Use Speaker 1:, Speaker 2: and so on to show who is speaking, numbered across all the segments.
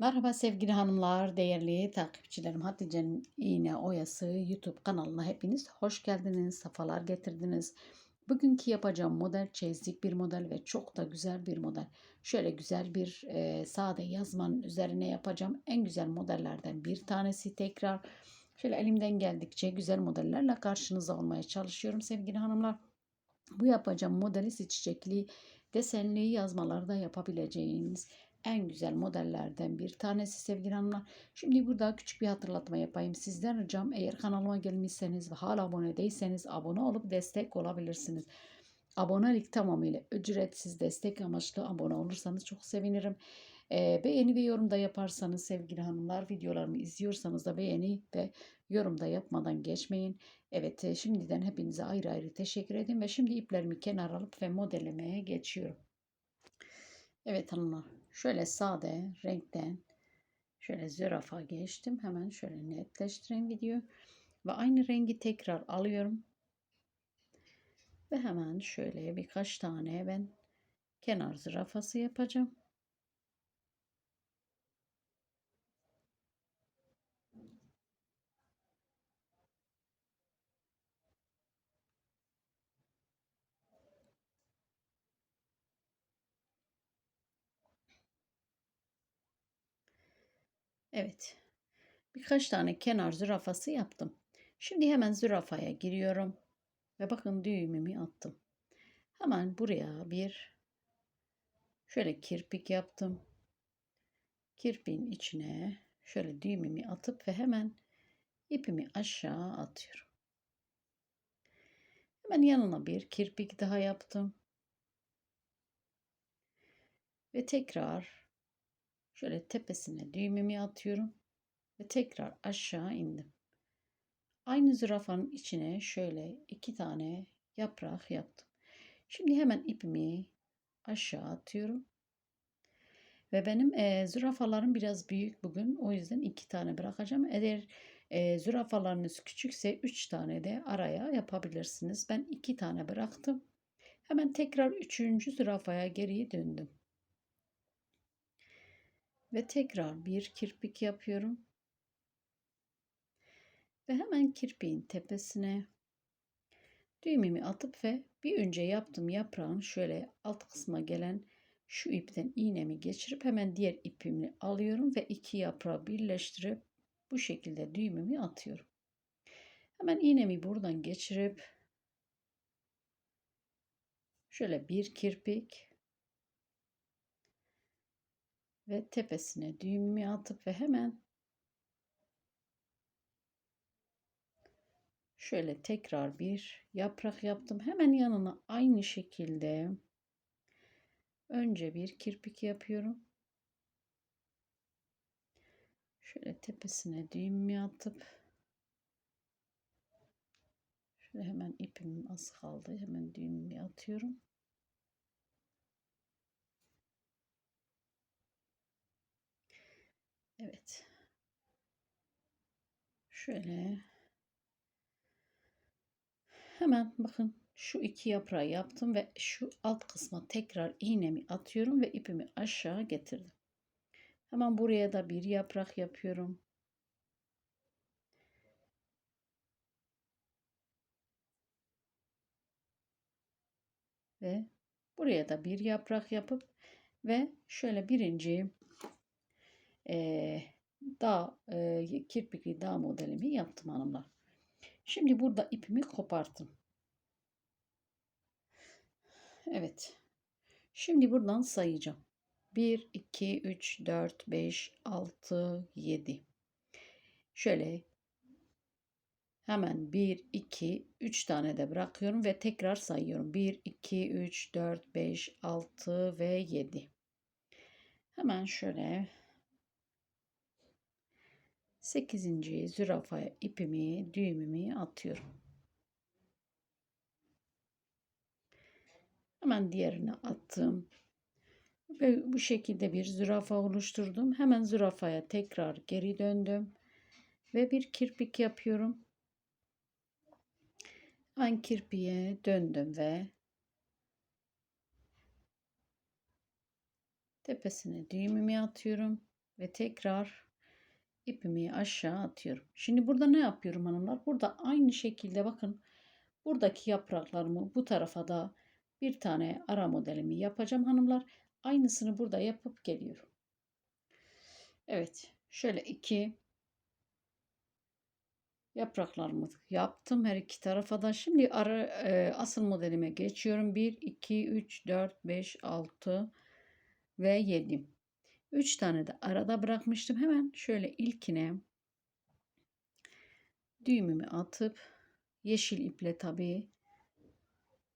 Speaker 1: Merhaba sevgili hanımlar, değerli takipçilerim. Hatice'nin İğne Oyası YouTube kanalına hepiniz hoş geldiniz, safalar getirdiniz. Bugünkü yapacağım model çeyizlik bir model ve çok da güzel bir model. Şöyle güzel bir e, sade yazmanın üzerine yapacağım. En güzel modellerden bir tanesi tekrar. Şöyle elimden geldikçe güzel modellerle karşınıza olmaya çalışıyorum sevgili hanımlar. Bu yapacağım modeli çiçekli, desenli yazmalarda yapabileceğiniz en güzel modellerden bir tanesi sevgili hanımlar. Şimdi burada küçük bir hatırlatma yapayım. Sizden ricam eğer kanalıma gelmişseniz ve hala abone değilseniz abone olup destek olabilirsiniz. Abonelik tamamıyla ücretsiz destek amaçlı abone olursanız çok sevinirim. Ee, beğeni ve yorum da yaparsanız sevgili hanımlar videolarımı izliyorsanız da beğeni ve yorum da yapmadan geçmeyin. Evet e, şimdiden hepinize ayrı ayrı teşekkür edin ve şimdi iplerimi kenar alıp ve modellemeye geçiyorum. Evet hanımlar şöyle sade renkten şöyle zürafa geçtim. Hemen şöyle netleştireyim video. Ve aynı rengi tekrar alıyorum. Ve hemen şöyle birkaç tane ben kenar zürafası yapacağım. Evet. Birkaç tane kenar zürafası yaptım. Şimdi hemen zürafaya giriyorum. Ve bakın düğümümü attım. Hemen buraya bir şöyle kirpik yaptım. Kirpiğin içine şöyle düğümümü atıp ve hemen ipimi aşağı atıyorum. Hemen yanına bir kirpik daha yaptım. Ve tekrar Şöyle tepesine düğümümü atıyorum ve tekrar aşağı indim. Aynı zürafanın içine şöyle iki tane yaprak yaptım. Şimdi hemen ipimi aşağı atıyorum. Ve benim e, zürafalarım biraz büyük bugün. O yüzden iki tane bırakacağım. Eğer e, zürafalarınız küçükse üç tane de araya yapabilirsiniz. Ben iki tane bıraktım. Hemen tekrar üçüncü zürafaya geriye döndüm. Ve tekrar bir kirpik yapıyorum. Ve hemen kirpiğin tepesine düğümümü atıp ve bir önce yaptığım yaprağın şöyle alt kısma gelen şu ipten iğnemi geçirip hemen diğer ipimi alıyorum ve iki yaprağı birleştirip bu şekilde düğümümü atıyorum. Hemen iğnemi buradan geçirip şöyle bir kirpik ve tepesine düğümümü atıp ve hemen şöyle tekrar bir yaprak yaptım. Hemen yanına aynı şekilde önce bir kirpik yapıyorum. Şöyle tepesine düğümümü atıp şöyle hemen ipim az kaldı. Hemen düğümümü atıyorum. Evet. Şöyle hemen bakın şu iki yaprağı yaptım ve şu alt kısma tekrar iğnemi atıyorum ve ipimi aşağı getirdim. Hemen buraya da bir yaprak yapıyorum. Ve buraya da bir yaprak yapıp ve şöyle birinci e, dağ, e, kirpikli dağ modelimi yaptım hanımlar. Şimdi burada ipimi koparttım. Evet. Şimdi buradan sayacağım. 1, 2, 3, 4, 5, 6, 7. Şöyle hemen 1, 2, 3 tane de bırakıyorum ve tekrar sayıyorum. 1, 2, 3, 4, 5, 6 ve 7. Hemen şöyle 8. zürafaya ipimi, düğümümü atıyorum. Hemen diğerine attım. Ve bu şekilde bir zürafa oluşturdum. Hemen zürafaya tekrar geri döndüm. Ve bir kirpik yapıyorum. Hemen kirpiğe döndüm ve tepesine düğümümü atıyorum. ve tekrar ipimi aşağı atıyorum. Şimdi burada ne yapıyorum hanımlar? Burada aynı şekilde bakın buradaki yapraklarımı bu tarafa da bir tane ara modelimi yapacağım hanımlar. Aynısını burada yapıp geliyorum. Evet şöyle iki yapraklarımı yaptım her iki tarafa da. Şimdi ara, e, asıl modelime geçiyorum. 1, 2, 3, 4, 5, 6 ve 7. 3 tane de arada bırakmıştım. Hemen şöyle ilkine düğümümü atıp yeşil iple tabii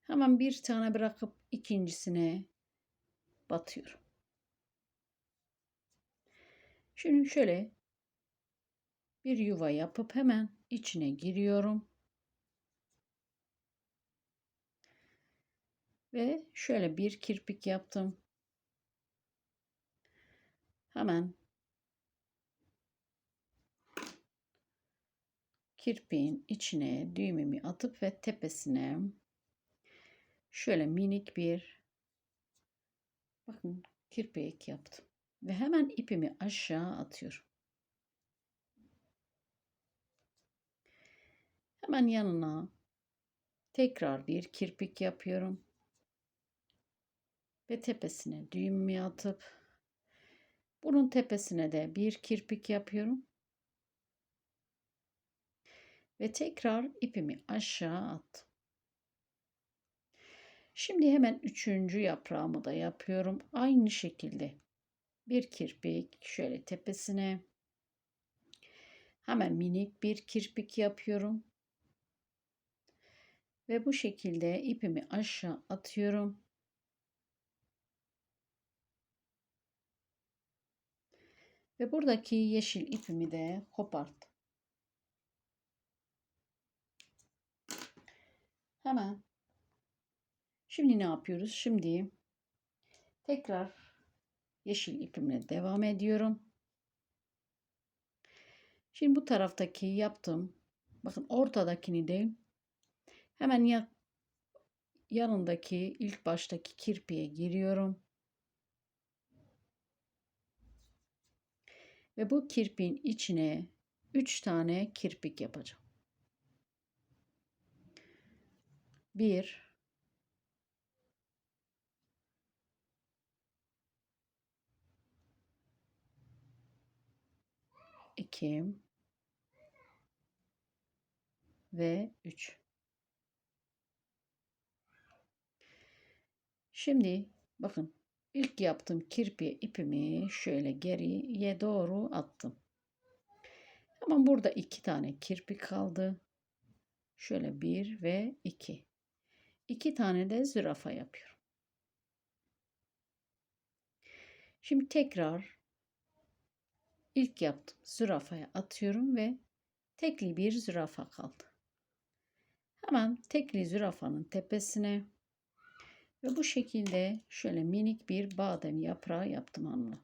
Speaker 1: hemen bir tane bırakıp ikincisine batıyorum. Şimdi şöyle bir yuva yapıp hemen içine giriyorum. Ve şöyle bir kirpik yaptım. Hemen kirpiğin içine düğümümü atıp ve tepesine şöyle minik bir bakın kirpik yaptım. Ve hemen ipimi aşağı atıyorum. Hemen yanına tekrar bir kirpik yapıyorum. Ve tepesine düğümümü atıp bunun tepesine de bir kirpik yapıyorum. Ve tekrar ipimi aşağı attım. Şimdi hemen üçüncü yaprağımı da yapıyorum. Aynı şekilde bir kirpik şöyle tepesine hemen minik bir kirpik yapıyorum. Ve bu şekilde ipimi aşağı atıyorum. Ve buradaki yeşil ipimi de koparttım. Hemen. Şimdi ne yapıyoruz? Şimdi tekrar yeşil ipimle devam ediyorum. Şimdi bu taraftaki yaptım. Bakın ortadakini değil. Hemen ya, yanındaki ilk baştaki kirpiğe giriyorum. Ve bu kirpiğin içine 3 tane kirpik yapacağım. 1 2 ve 3 Şimdi bakın ilk yaptığım kirpi ipimi şöyle geriye doğru attım. Ama burada iki tane kirpi kaldı. Şöyle bir ve iki. İki tane de zürafa yapıyorum. Şimdi tekrar ilk yaptım zürafaya atıyorum ve tekli bir zürafa kaldı. Hemen tekli zürafanın tepesine ve bu şekilde şöyle minik bir badem yaprağı yaptım hanımlar.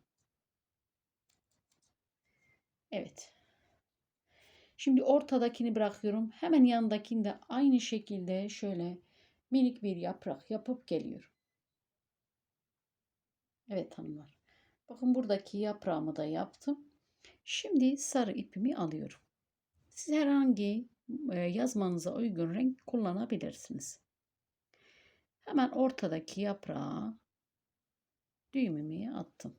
Speaker 1: Evet. Şimdi ortadakini bırakıyorum. Hemen yanındakini de aynı şekilde şöyle minik bir yaprak yapıp geliyorum. Evet hanımlar. Bakın buradaki yaprağımı da yaptım. Şimdi sarı ipimi alıyorum. Siz herhangi e, yazmanıza uygun renk kullanabilirsiniz. Hemen ortadaki yaprağa düğümümü attım.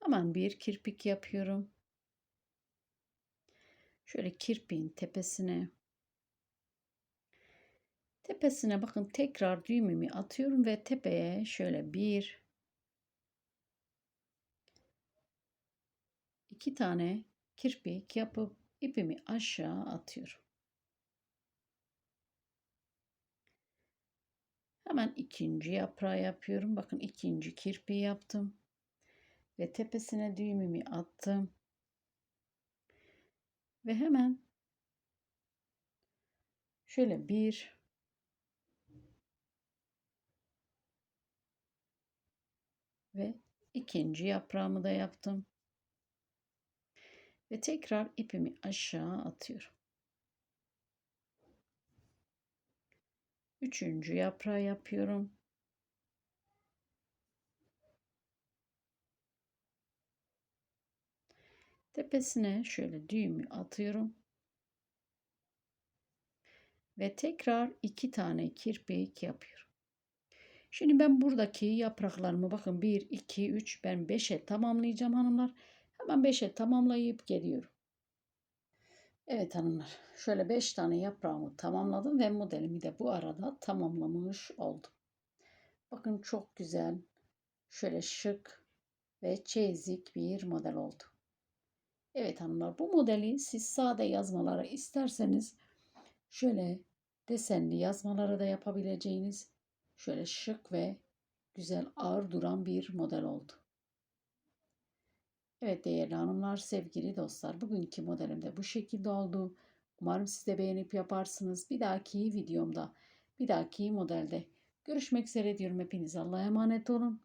Speaker 1: Hemen bir kirpik yapıyorum. Şöyle kirpiğin tepesine tepesine bakın tekrar düğümümü atıyorum ve tepeye şöyle bir iki tane kirpik yapıp ipimi aşağı atıyorum. Hemen ikinci yaprağı yapıyorum. Bakın ikinci kirpi yaptım. Ve tepesine düğümümü attım. Ve hemen şöyle bir ve ikinci yaprağımı da yaptım. Ve tekrar ipimi aşağı atıyorum. Üçüncü yaprağı yapıyorum. Tepesine şöyle düğümü atıyorum. Ve tekrar iki tane kirpik yapıyorum. Şimdi ben buradaki yapraklarımı bakın 1, 2, 3 ben 5'e tamamlayacağım hanımlar. Hemen 5'e tamamlayıp geliyorum. Evet hanımlar şöyle 5 tane yaprağımı tamamladım ve modelimi de bu arada tamamlamış oldum. Bakın çok güzel şöyle şık ve çeyizik bir model oldu. Evet hanımlar bu modeli siz sade yazmalara isterseniz şöyle desenli yazmalara da yapabileceğiniz şöyle şık ve güzel ağır duran bir model oldu. Evet değerli hanımlar, sevgili dostlar, bugünkü modelim de bu şekilde oldu. Umarım siz de beğenip yaparsınız. Bir dahaki videomda, bir dahaki modelde görüşmek üzere diyorum. Hepiniz Allah'a emanet olun.